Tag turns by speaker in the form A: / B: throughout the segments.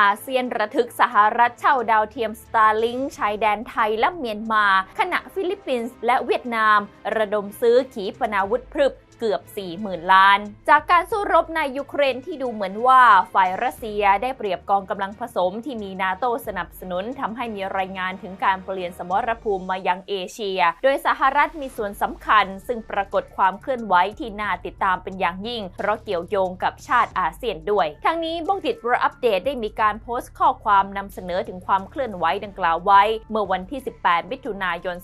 A: อาเซียนระทึกสหรัฐเช่าดาวเทียมสตาร์ลิงชายแดนไทยและเมียนมา ขณะฟิลิปปินส์และเวียดนาม ระดมซื้อขีปนาวุธพรึบ เกือบ 40,000 ล้าน จากการสู้รบในยูเครนที่ดูเหมือนว่าฝ่ายรัสเซียได้เปรียบกองกำลังผสมที่มีนาโตสนับสนุนทำให้มีรายงานถึงการเปลี่ยนสมรภูมิมายังเอเชีย โดยสหรัฐมีส่วนสำคัญ ซึ่งปรากฏความเคลื่อนไหวที่น่าติดตามเป็นอย่างยิ่ง เพราะเกี่ยวโยงกับชาติอาเซียนด้วย ทั้งนี้บงดิตวอัปเดตได้มีการโพสต์ข้อความนำเสนอถึงความเคลื่อนไหวดังกล่าวไว้ เมื่อวันที่ 18 มิถุนายน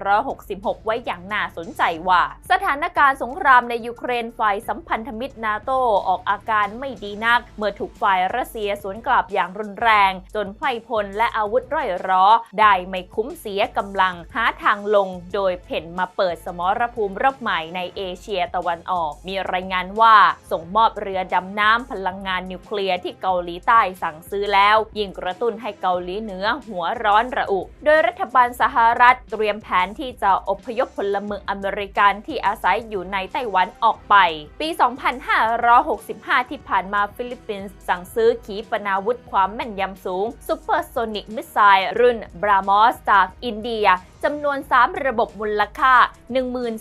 A: 2566 ไว้อย่างน่าสนใจว่า สถานการณ์สงครามในยูเครนฝ่ายสัมพันธมิตรนาโตออกอาการไม่ดีนัก เมื่อถูกฝ่ายรัสเซียสวนกลับอย่างรุนแรง จนไพรพลและอาวุธร่อยร้อ ได้ไม่คุ้มเสียกำลังหาทางลง โดยเพ่นมาเปิดสมรภูมิรบใหม่ในเอเชียตะวันออก มีรายงานว่าส่งมอบเรือดำน้ำพลังงานนิวเคลียร์ที่เกาหลีใต้สั่งซื้อแล้ว ยิ่งกระตุ้นให้เกาหลีเหนือหัวร้อนระอุ โดยรัฐบาลสหรัฐเตรียมแผนที่จะอพยพพลเมืองอเมริกันที่อาศัยอยู่ในไต้หวันออกไป ปี 2565 ที่ผ่านมาฟิลิปปินส์สั่งซื้อขีปนาวุธความแม่นยำสูงซูเปอร์โซนิกมิสไซล์รุ่นบรามอสจากอินเดียจำนวน 3 ระบบมูลค่า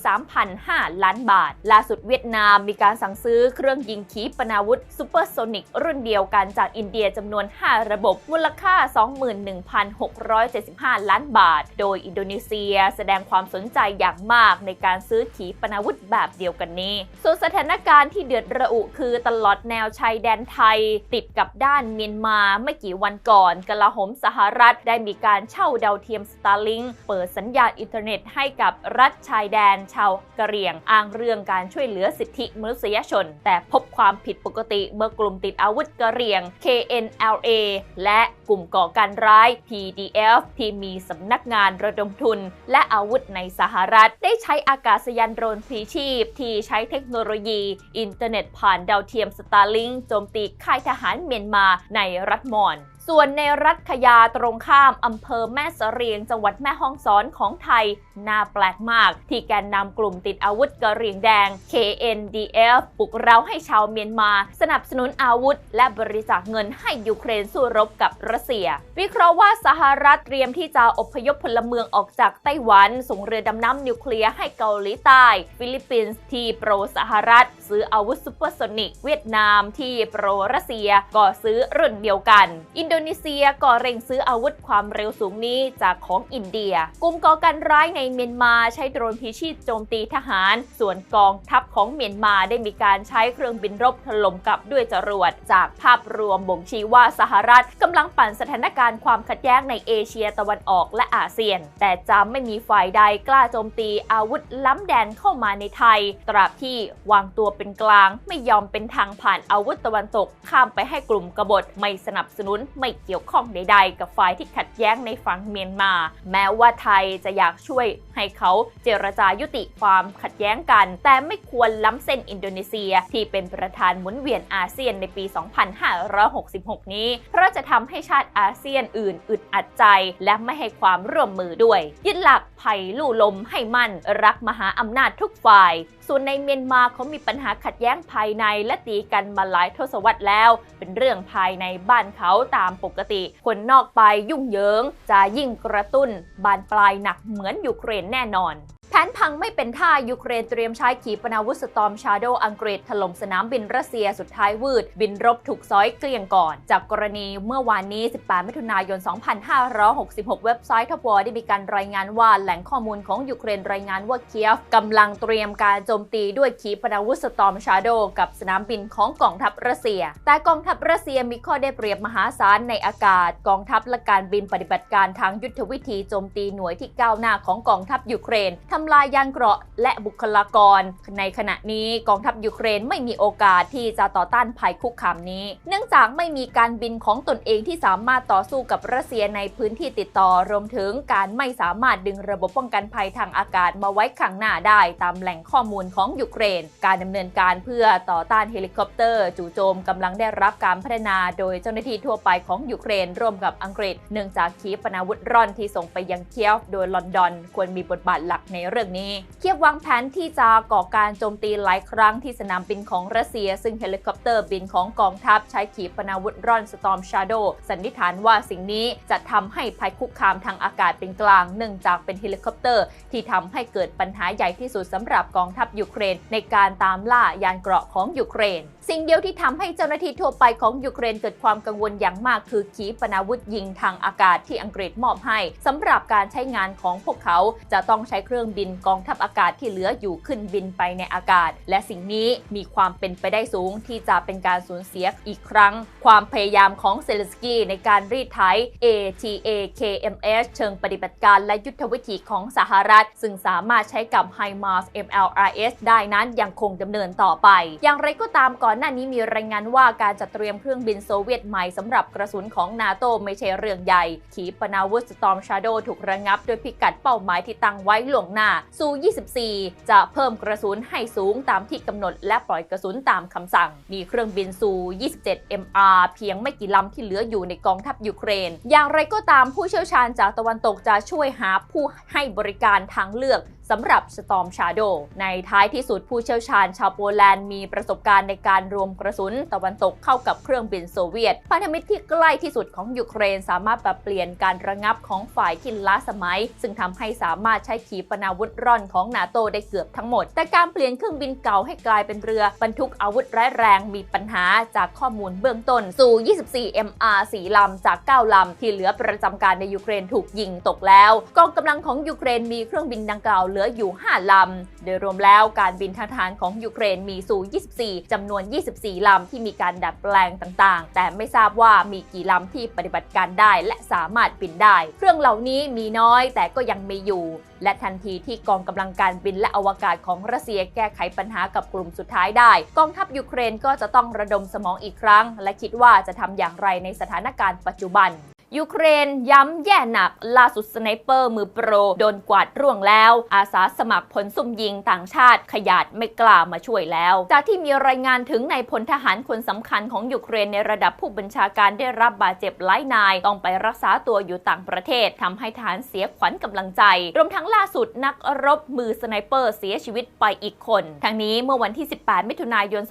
A: 13,500ล้านบาท ล่าสุดเวียดนามมีการสั่งซื้อเครื่องยิงขีปนาวุธซูเปอร์โซนิกรุ่นเดียวกันจากอินเดียจำนวน 5 ระบบมูลค่า 21,675 ล้านบาท โดยอินโดนีเซียแสดงความสนใจอย่างมากในการซื้อขีปนาวุธแบบเดียวกันนี้ ส่วนสถานการณ์ที่เดือดระอุคือตลอดแนวชายแดนไทย ติดกับด้านเมียนมาไม่กี่วันก่อนกลาโหมสหรัฐได้มีการเช่าดาวเทียมสตาร์ลิงเปิดสัญญาณอินเทอร์เน็ตให้กับรัฐชายแดนชาวกะเหรี่ยงอ้างเรื่องการช่วยเหลือสิทธิมนุษยชน แต่พบความผิดปกติเมื่อกลุ่มติดอาวุธกะเหรี่ยง KNLA และกลุ่มก่อการร้าย PDF ที่มีสำนักงานระดมทุน และอาวุธในสหรัฐ ได้ใช้อากาศยานโดรนพลีชีพที่ใช้เทคโนโลยี อินเทอร์เน็ตผ่านดาวเทียมสตาร์ลิงโจมตีค่ายทหารเมียนมาในรัฐมอน ส่วนในรัฐขยาตรงข้ามอำเภอแม่เสรียง จังหวัดแม่ฮ่องสอนของไทย น่าแปลกมาก ที่แกนนำกลุ่มติดอาวุธกระเรียงแดง KNDF ปลุกเร้าให้ชาวเมียนมา สนับสนุนอาวุธ และบริจาคเงินให้ยูเครนสู้รบกับรัสเซีย วิเคราะห์ว่าสหรัฐเตรียมที่จะอพยพพลเมืองออกจากไต้หวัน ส่งเรือดำน้ำนิวเคลียร์ให้เกาหลีใต้ ฟิลิปปินส์ที่โปรสหรัฐ ซื้ออาวุธซูเปอร์โซนิกเวียดนามที่โปรรัสเซียก็ซื้อรุ่นเดียวกัน อินโดนีเซียก็เร่งซื้ออาวุธความเร็วสูงนี้จากของอินเดีย กลุ่มก่อการร้ายในเมียนมาใช้โดรนพิชิตโจมตีทหาร ส่วนกองทัพของเมียนมาได้มีการใช้เครื่องบินรบถล่มกลับด้วยจรวด จากภาพรวมบ่งชี้ว่าสหรัฐกำลังปั่นสถานการณ์ความขัดแย้งในเอเชียตะวันออกและอาเซียน แต่จะไม่มีฝ่ายใดกล้าโจมตีอาวุธล้ำแดนเข้ามาในไทย ตราบที่วางตัวเป็นกลาง ไม่ยอมเป็นทางผ่านอาวุธตะวันตก ข้ามไปให้กลุ่มกบฏไม่สนับสนุนไม่เกี่ยวข้องใดๆ กับฝ่ายที่ขัดแย้งในฝั่งเมียนมา แม้ว่าไทยจะอยากช่วยให้เขาเจรจายุติความขัดแย้งกัน แต่ไม่ควรล้ำเส้นอินโดนีเซีย ที่เป็นประธานหมุนเวียนอาเซียนในปี 2566 นี้ เพราะจะทำให้ชาติอาเซียนอื่นอึดอัดใจ และไม่ให้ความร่วมมือด้วย ยึดหลักภัยลู่ลมให้มั่นรักมหาอำนาจทุกฝ่าย ส่วนในเมียนมาเขามีปัญหาขัดแย้งภายในและตีกันมาหลายทศวรรษแล้ว เป็นเรื่องภายในบ้านเขาตามปกติ คนนอกไปยุ่งเหยิง จะยิ่งกระตุ้น บานปลายหนักเหมือนยูเครนแน่นอน นพังไม่เป็นท่ายูเครนเตรียมใช้ขีปนาวุธสตอมชาโดอังกฤษถล่มสนามบินรัสเซียสุดท้ายวืด บินรบถูกซ้อยเกลี้ยงก่อน จากกรณีเมื่อวานนี้ 18 มิถุนายน 2566 เว็บไซต์ทัพวอได้มีการรายงานว่าแหล่งข้อมูลของยูเครนรายงานว่าเคียฟกำลังเตรียมการโจมตีด้วยขีปนาวุธสตอมชาโดกับสนามบินของกองทัพรัสเซีย แต่กองทัพรัสเซียมีข้อได้เปรียบมหาศาลในอากาศ กองทัพและการบินปฏิบัติการทางยุทธวิธีโจมตีหน่วยที่ก้าวหน้าของกองทัพยูเครนทำลายยานเกราะและบุคลากร ในขณะนี้กองทัพยูเครนไม่มีโอกาสที่จะต่อต้านภัยคุกคามนี้ เนื่องจากไม่มีการบินของตนเองที่สามารถต่อสู้กับรัสเซียในพื้นที่ติดต่อรวมถึงการไม่สามารถดึงระบบป้องกันภัยทางอากาศมาไว้ข้างหน้าได้ตามแหล่งข้อมูลของยูเครน การดำเนินการเพื่อต่อต้านเฮลิคอปเตอร์จู่โจมกำลังได้รับการพัฒนาโดยเจ้าหน้าที่ทั่วไปของยูเครนร่วมกับอังกฤษ เนื่องจากขีปนาวุธร่อนที่ส่งไปยังเคียฟโดยลอนดอน ควรมีบทบาทหลักในเรื่องรื่องนี้ เคียบวางแผนที่จะก่อการโจมตีหลายครั้งที่สนามบินของรัสเซีย ซึ่งเฮลิคอปเตอร์บินของกองทัพใช้ขีปนาวุธร่อนสตอมชาโดสันนิษฐานว่าสิ่งนี้จะทำให้ภัยคุกคามทางอากาศเป็นกลาง เนื่องจากเป็นเฮลิคอปเตอร์ ที่ทำให้เกิดปัญหาใหญ่ที่สุดสำหรับกองทัพยูเครน ในการตามล่ายานเกราะของยูเครน สิ่งเดียวที่ทำให้เจ้าหน้าที่ทั่วไปของยูเครนเกิดความกังวลอย่างมากคือขีปนาวุธยิงทางอากาศที่อังกฤษมอบให้สำหรับการใช้งานของพวกเขา จะต้องใช้เครื่องบินกองทัพอากาศที่เหลืออยู่ขึ้นบินไปในอากาศ และสิ่งนี้มีความเป็นไปได้สูงที่จะเป็นการสูญเสียอีกครั้ง ความพยายามของเซเลสกี้ในการรีดไถ ATAKMS เชิงปฏิบัติการและยุทธวิธีของสหรัฐ ซึ่งสามารถใช้กับ HIMARS MLRS ได้นั้นยังคงดำเนินต่อไป อย่างไรก็ตามก่อนหน้านี้มีรายงานว่าการจัดเตรียมเครื่องบินโซเวียตใหม่สำหรับกระสุนของนาโตไม่ใช่เรื่องใหญ่ ขีปนาวุธสตอมชาโดถูกระงับโดยพิกัดเป้าหมายที่ตั้งไว้หลวงหน้าซู24 จะเพิ่มกระสุนให้สูงตามที่กำหนด และปล่อยกระสุนตามคำสั่ง มีเครื่องบินซู27 MR เพียงไม่กี่ลำที่เหลืออยู่ในกองทัพยูเครน อย่างไรก็ตามผู้เชี่ยวชาญจากตะวันตกจะช่วยหาผู้ให้บริการทางเลือก สำหรับ Storm Shadow ในท้ายที่สุดผู้เชี่ยวชาญชาวโปแลนด์มีประสบการณ์ในการรวมกระสุนตะวันตกเข้ากับเครื่องบินโซเวียตพันธมิตรที่ใกล้ที่สุดของยูเครนสามารถปรับเปลี่ยนการระงับของฝ่ายที่ล้าสมัย ซึ่งทำให้สามารถใช้ขีปนาวุธร่อนของนาโตได้เกือบทั้งหมด แต่การเปลี่ยนเครื่องบินเก่าให้กลายเป็นเรือบรรทุกอาวุธร้ายแรงมีปัญหาจากข้อมูลเบื้องต้นสู่ 24 MR 4ลำจาก 9 ลำที่เหลือประจำการในยูเครนถูกยิงตกแล้วกองกำลังของยูเครนมีเครื่องบินดังกล่าวเหลืออยู่ 5 ลำ โดยรวมแล้วการบินทางทหารของยูเครนมีสู24 จำนวน 24 ลำที่มีการดัดแปลงต่างๆ แต่ไม่ทราบว่ามีกี่ลำที่ปฏิบัติการได้และสามารถบินได้ เครื่องเหล่านี้มีน้อยแต่ก็ยังมีอยู่ และทันทีที่กองกำลังการบินและอวกาศของรัสเซียแก้ไขปัญหากับกลุ่มสุดท้ายได้ กองทัพยูเครนก็จะต้องระดมสมองอีกครั้ง และคิดว่าจะทำอย่างไรในสถานการณ์ปัจจุบัน ยูเครนย้ำแย่หนักล่าสุดสไนเปอร์มือโปร โดนกวาดร่วงแล้ว อาสาสมัครผลซุ่มยิงต่างชาติขยาดไม่กล้ามาช่วยแล้ว จากที่มีรายงานถึงในพลทหารคนสำคัญของยูเครนในระดับผู้บัญชาการได้รับบาดเจ็บหลายนาย ต้องไปรักษาตัวอยู่ต่างประเทศทำให้ทหารเสียขวัญกำลังใจ รวมทั้งล่าสุดนักรบมือสไนเปอร์เสียชีวิตไปอีกคนทั้งนี้เมื่อวันที่ 18 มิถุนายน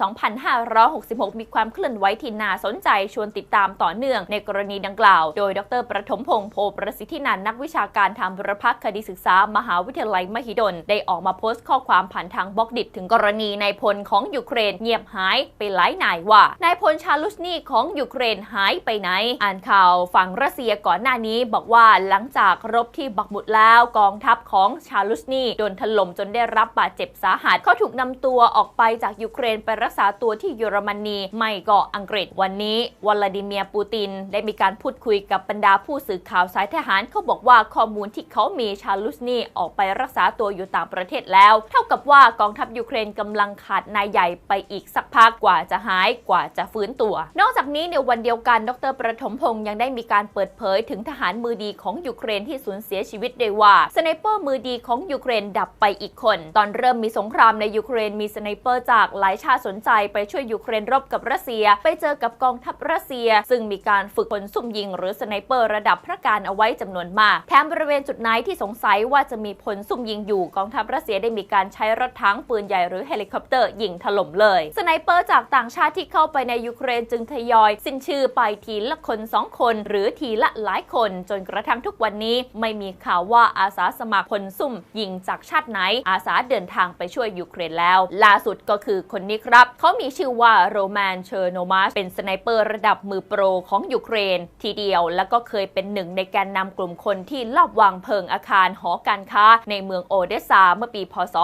A: 2566 มีความเคลื่อนไหวที่น่าสนใจชวนติดตามต่อเนื่องในกรณีดังกล่าว โดยดรประถมพงษ์โพประสิทธินันนักวิชาการทางบุรพคดีศึกษามหาวิทยาลัยมหิดล ได้ออกมาโพสต์ข้อความผ่านทางบล็อกดิถึงกรณีนายพลของยูเครนเงียบหายไปหลายนายว่านายพลชาลุชนีของยูเครนหายไปไหน อ่านข่าวฝั่งรัสเซียก่อนหน้านี้บอกว่าหลังจากรบที่บักมุดแล้วกองทัพของชาลุชนีโดนถล่มจนได้รับบาดเจ็บสาหัสเขาถูกนำตัวออกไปจากยูเครนไปรักษาตัวที่เยอรมนีไม่ก็อังกฤษวันนี้วลาดิเมียร์ปูตินได้มีการพูดคุยกับบรรดาผู้สื่อข่าวสายทหารเขาบอกว่าข้อมูลที่เขามีชาลุสนีออกไปรักษาตัวอยู่ต่างประเทศแล้ว เท่ากับว่ากองทัพยูเครนกำลังขาดนายใหญ่ไปอีกสักพักกว่าจะหายกว่าจะฟื้นตัว นอกจากนี้ในวันเดียวกันดรประถมพงศ์ยังได้มีการเปิดเผยถึงทหารมือดีของยูเครนที่สูญเสียชีวิตด้ว่าสไนเปอร์มือดีของยูเครนดับไปอีกคน ตอนเริ่มมีสงครามในยูเครนมีสไนเปอร์จากหลายชาติสนใจไปช่วยยูเครนรบกับรัสเซีย ไปเจอกับกองทัพรัสเซีย ซึ่งมีการฝึกคนซุ่มยิงหรือสไนเปอร์ระดับพระการเอาไว้จำนวนมาก แถมบริเวณจุดไหนที่สงสัยว่าจะมีพลซุ่มยิงอยู่กองทัพรัสเซียได้มีการใช้รถถังปืนใหญ่หรือเฮลิคอปเตอร์ยิงถล่มเลย สไนเปอร์จากต่างชาติที่เข้าไปในยูเครนจึงทยอย สิ้นชื่อไปทีละคนสองคน หรือทีละหลายคน จนกระทั่งทุกวันนี้ ไม่มีข่าวว่าอาสาสมัครพลซุ่มยิงจากชาติไหน อาสาเดินทางไปช่วยยูเครนแล้ว ล่าสุดก็คือคนนี้ครับ เขามีชื่อว่าโรแมนเชอร์โนมัสเป็นสไนเปอร์ระดับมือโปรของยูเครน ทีเดียวแล้วก็เคยเป็นหนึ่งในแกนนำกลุ่มคนที่ลอบวางเพลิงอาคารหอการค้า ในเมืองโอเดสซาเมื่อปี พศ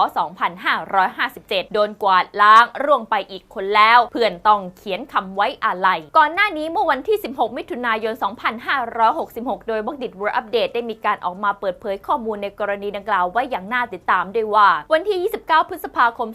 A: 2557 โดนกวาดล้างร่วงไปอีกคนแล้ว เพื่อนต้องเขียนคำไว้อาลัย ก่อนหน้านี้เมื่อวันที่ 16 มิถุนายน 2566 โดยบักดิตเวิร์อัปเดตได้มีการออกมาเปิดเผยข้อมูลในกรณีดังกล่าวไว้อย่างน่าติดตามด้วยว่า วันที่ 29 พฤษภาคม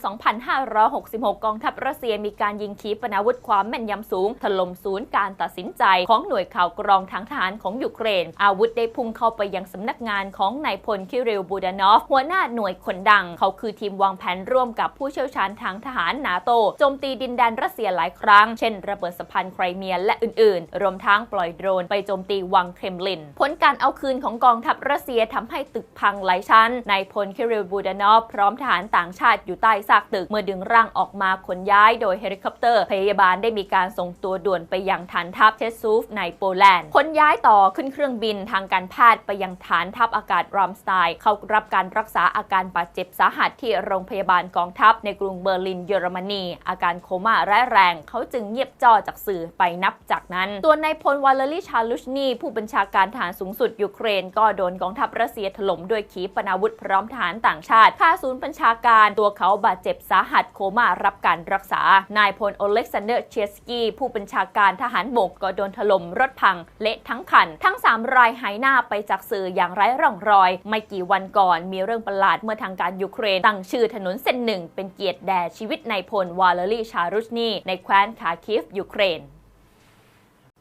A: 2566 กองทัพรัสเซียมีการยิงขีปนาวุธความแม่นยำสูงถล่มศูนย์การตัดสินใจของหน่วยข่าวกรองทางทหารของยูเครน อาวุธได้พุ่งเข้าไปยังสำนักงานของนายพลคิริลบูดานอฟ หัวหน้าหน่วยคนดัง เขาคือทีมวางแผนร่วมกับผู้เชี่ยวชาญทางทหารนาโตโจมตีดินแดนรัสเซียหลายครั้ง เช่น ระเบิดสะพานไครเมียและอื่นๆ รวมทั้งปล่อยโดรนไปโจมตีวังเครมลิน ผลการเอาคืนของกองทัพรัสเซียทำให้ตึกพังหลายชั้นนายพลคิริลบูดานอฟพร้อมทหารต่างชาติอยู่ใต้ซากตึกเมื่อดึงร่างออกมาขนย้ายโดยเฮลิคอปเตอร์พยาบาลได้มีการส่งตัวด่วนไปยังฐานทัพเชสซูฟในโปแลนด์ขนยายต่อขึ้นเครื่องบินทางการแพทย์ไปยังฐานทัพอากาศรามสไตน์เขารับการรักษาอาการบาดเจ็บสาหัสที่โรงพยาบาลกองทัพในกรุงเบอร์ลินเยอรมนี อาการโคม่าร้ายแรง เขาจึงเงียบจ้อจากสื่อไปนับจากนั้น ตัวนายพลวาเลรีชาลุชนีผู้บัญชาการทหารสูงสุดยูเครน ก็โดนกองทัพรัสเซียถล่มด้วยขีปนาวุธพร้อมทหารต่างชาติค่าศูนย์บัญชาการตัวเขาบาดเจ็บสาหัสโคม่ารับการรักษานายพลโอเล็กซานเดอร์เชสกี้ผู้บัญชาการทหารบกก็โดนถล่มรถพังเละทั้งคัน ทั้ง 3 รายหายหน้าไปจากสื่ออย่างไร้ร่องรอย ไม่กี่วันก่อนมีเรื่องประหลาดเมื่อทางการยูเครน ตั้งชื่อถนนเส้นหนึ่งเป็นเกียรติแด่ชีวิตนายพลวาเลรีชารุชนีในแคว้นคาคิฟยูเครน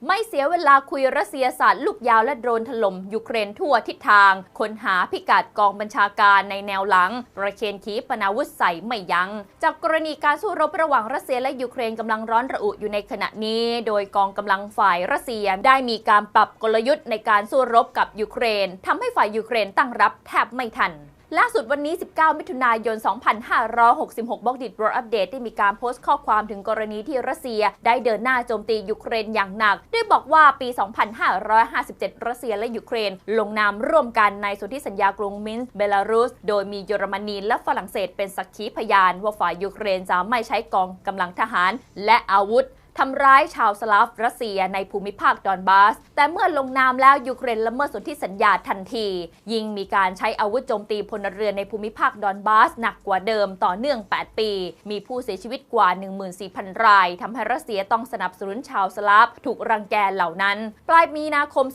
A: ไม่เสียเวลาคุยรัสเซียศาสตร์ลูกยาวและโดรนถล่มยูเครนทั่วทิศทาง ค้นหาพิกัดกองบัญชาการในแนวหลัง ประเคนขีปนาวุธใส่ไม่ยัง้ง จากกรณีการสู้รบระหว่างรัสเซียและยูเครนกำลังร้อนระอุอยู่ในขณะนี้ โดยกองกำลังฝ่ายรัสเซียได้มีการปรับกลยุทธ์ในการสู้รบกับยูเครนทำให้ฝ่ายยูเครนตั้งรับแทบไม่ทัน ล่าสุดวันนี้ 19 มิถุนายน 2566 บล็อกดิดโรอัปเดตได้มีการโพสต์ข้อความถึงกรณีที่รัสเซีย ได้เดินหน้าโจมตียูเครนอย่างหนัก ด้วยบอกว่าปี 2557 รัสเซียและยูเครน ลงนามร่วมกันในสนธิสัญญากรุงมินส์เบลารุส โดยมีเยอรมนีและฝรั่งเศสเป็นสักขีพยาน ว่าฝ่ายยูเครนจะไม่ใช้กองกำลังทหารและอาวุธ ทำร้ายชาวสลาฟรัสเซียในภูมิภาคดอนบาส แต่เมื่อลงนามแล้วยูเครนละเมิดสนธิสัญญาทันที ยิ่งมีการใช้อาวุธโจมตีพลเรือนในภูมิภาคดอนบาสหนักกว่าเดิมต่อเนื่อง 8 ปี มีผู้เสียชีวิตกว่า 14,000 รายทำให้รัสเซียต้องสนับสนุนชาวสลาฟถูกรังแกเหล่านั้น ปลายมีนาคม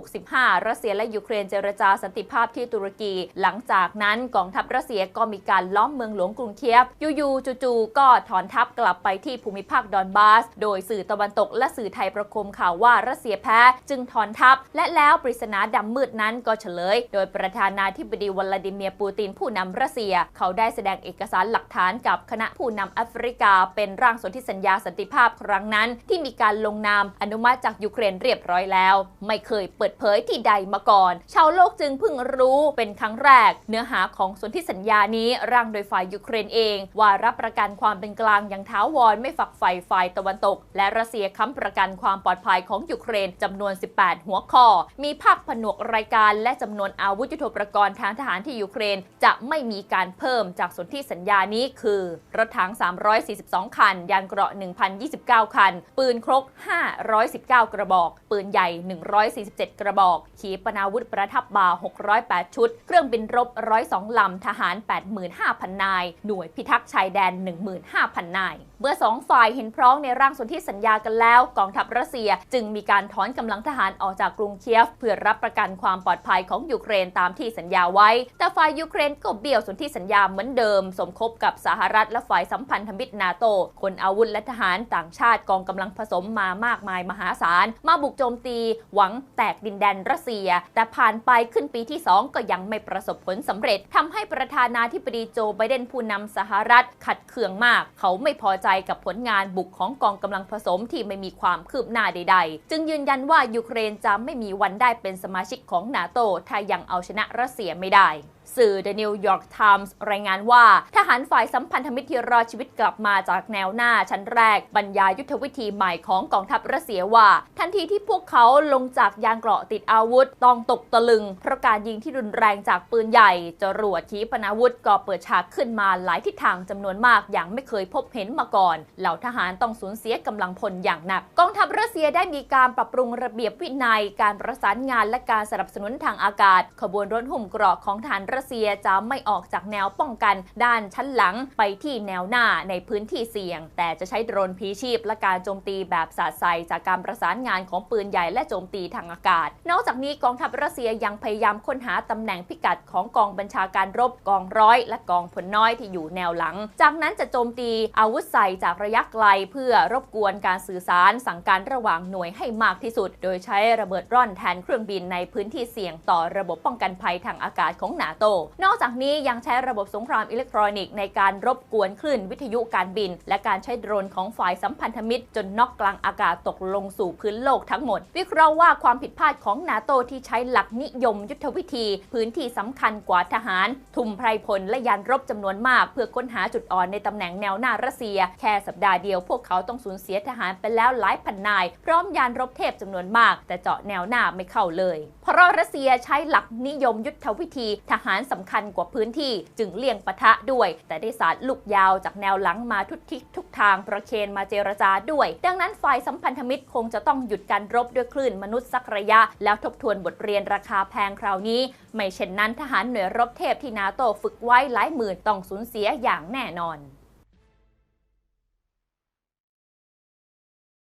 A: 2565 รัสเซียและยูเครนเจรจาสันติภาพที่ตุรกี หลังจากนั้นกองทัพรัสเซียก็มีการล้อมเมืองหลวงกรุงเคียฟอยู่ๆจู่ๆก็ถอนทัพกลับไปที่ภูมิภาคดอนบาส โดยสื่อตะวันตกและสื่อไทยประคมข่าวว่ารัสเซียแพ้ จึงถอนทัพ และแล้วปริศนาดำมืดนั้นก็เฉลย โดยประธานาธิบดีวลาดิเมียร์ปูตินผู้นำรัสเซีย เขาได้แสดงเอกสารหลักฐานกับคณะผู้นำแอฟริกา เป็นร่างสนธิสัญญาสันติภาพครั้งนั้น ที่มีการลงนามอนุมัติจากยูเครนเรียบร้อยแล้ว ไม่เคยเปิดเผยที่ใดมาก่อน ชาวโลกจึงเพิ่งรู้เป็นครั้งแรก เนื้อหาของสนธิสัญญานี้ร่างโดยฝ่ายยูเครนเอง ว่ารับประกันความเป็นกลางอย่างท้าวรไม่ฝักใฝ่ฝ่ายตะวันตก และรัสเซียค้ำประกันความปลอดภัยของยูเครนจำนวน 18 หัวข้อ มีภาคผนวกรายการและจำนวนอาวุธยุทโธปกรณ์ทางทหารที่ยูเครน จะไม่มีการเพิ่มจากสนธิสัญญานี้คือ รถถัง 342 คัน ยานเกราะ 1,029 คัน ปืนครก 519 กระบอก ปืนใหญ่ 147 กระบอก ขีปนาวุธประทับบ่า 608 ชุด เครื่องบินรบ 102 ลำ ทหาร 85,000 นาย หน่วยพิทักษ์ชายแดน 15,000 นาย เมื่อสองฝ่ายเห็นพร้อมในร่างสนธิสัญญากันแล้ว กองทัพรัสเซียจึงมีการถอนกำลังทหารออกจากกรุงเคียฟ เพื่อรับประกันความปลอดภัยของยูเครนตามที่สัญญาไว้ แต่ฝ่ายยูเครนก็เบี่ยวสนธิสัญญาเหมือนเดิม สมคบกับสหรัฐและฝ่ายสัมพันธมิตรนาโตคนอาวุธและทหารต่างชาติกองกำลังผสมมามากมายมหาศาล มาบุกโจมตี หวังแตกดินแดนรัสเซีย แต่ผ่านไปขึ้นปีที่ 2 ก็ยังไม่ประสบผลสำเร็จทำให้ประธานาธิบดีโจไบเดนผู้นำสหรัฐขัดเคืองมาก เขาไม่พอใจกับผลงานบุกของกองกำลังผสมที่ไม่มีความคืบหน้าใด ๆ จึงยืนยันว่ายูเครนจะไม่มีวันได้เป็นสมาชิกของนาโตถ้ายังเอาชนะรัสเซียไม่ได้ สื่อ The New York Times รายงานว่า ทหารฝ่ายสัมพันธมิตรที่รอดชีวิตกลับมาจากแนวหน้าชั้นแรก บรรยายยุทธวิธีใหม่ของกองทัพรัสเซียว่า ทันทีที่พวกเขาลงจากยานเกราะติดอาวุธ ต้องตกตะลึง เพราะการยิงที่รุนแรงจากปืนใหญ่จรวดขีปนาวุธก็เปิดฉากขึ้นมาหลายทิศทางจำนวนมากอย่างไม่เคยพบเห็นมาก่อน เหล่าทหารต้องสูญเสียกำลังพลอย่างหนัก กองทัพรัสเซียได้มีการปรับปรุงระเบียบวินัย การประสานงานและการสนับสนุนทางอากาศ ขบวนรถหุ้มเกราะของทหารรัรัสเซียจะไม่ออกจากแนวป้องกันด้านชั้นหลังไปที่แนวหน้าในพื้นที่เสี่ยง แต่จะใช้โดรนพีชีพและการโจมตีแบบสาดใส่จากการประสานงานของปืนใหญ่และโจมตีทางอากาศ นอกจากนี้กองทัพรัสเซียยังพยายามค้นหาตำแหน่งพิกัดของกองบัญชาการรบกองร้อย และกองพลน้อยที่อยู่แนวหลัง จากนั้นจะโจมตีอาวุธใส่จากระยะไกลเพื่อรบกวนการสื่อสารสั่งการระหว่างหน่วยให้มากที่สุด โดยใช้ระเบิดร่อนแทนเครื่องบินในพื้นที่เสี่ยงต่อระบบป้องกันภัยทางอากาศของนาโตนอกจากนี้ยังใช้ระบบสงครามอิเล็กทรอนิกส์ในการรบกวนคลื่นวิทยุการบิน และการใช้โดรนของฝ่ายสัมพันธมิตร จนนอกกลางอากาศตกลงสู่พื้นโลกทั้งหมด วิเคราะห์ว่าความผิดพลาดของนาโตที่ใช้หลักนิยมยุทธวิธี พื้นที่สำคัญกว่าทหาร ทุ่มไพรพลและยานรบจำนวนมาก เพื่อค้นหาจุดอ่อนในตำแหน่งแนวหน้ารัสเซีย แค่สัปดาห์เดียวพวกเขาต้องสูญเสียทหารไปแล้วหลายพันนาย พร้อมยานรบเทพจำนวนมาก แต่เจาะแนวหน้าไม่เข้าเลย เพราะรัสเซียใช้หลักนิยมยุทธวิธีทหารสำคัญกว่าพื้นที่จึงเลี่ยงปะทะด้วย แต่ได้สารลูกยาวจากแนวหลังมาทุกทิศทุกทางประเคนมาเจรจาด้วย ดังนั้นฝ่ายสัมพันธมิตรคงจะต้องหยุดการรบด้วยคลื่นมนุษย์สักระยะ แล้วทบทวนบทเรียนราคาแพงคราวนี้ ไม่เช่นนั้นทหารหน่วยรบเทพที่นาโตฝึกไว้หลายหมื่นต้องสูญเสียอย่างแน่นอน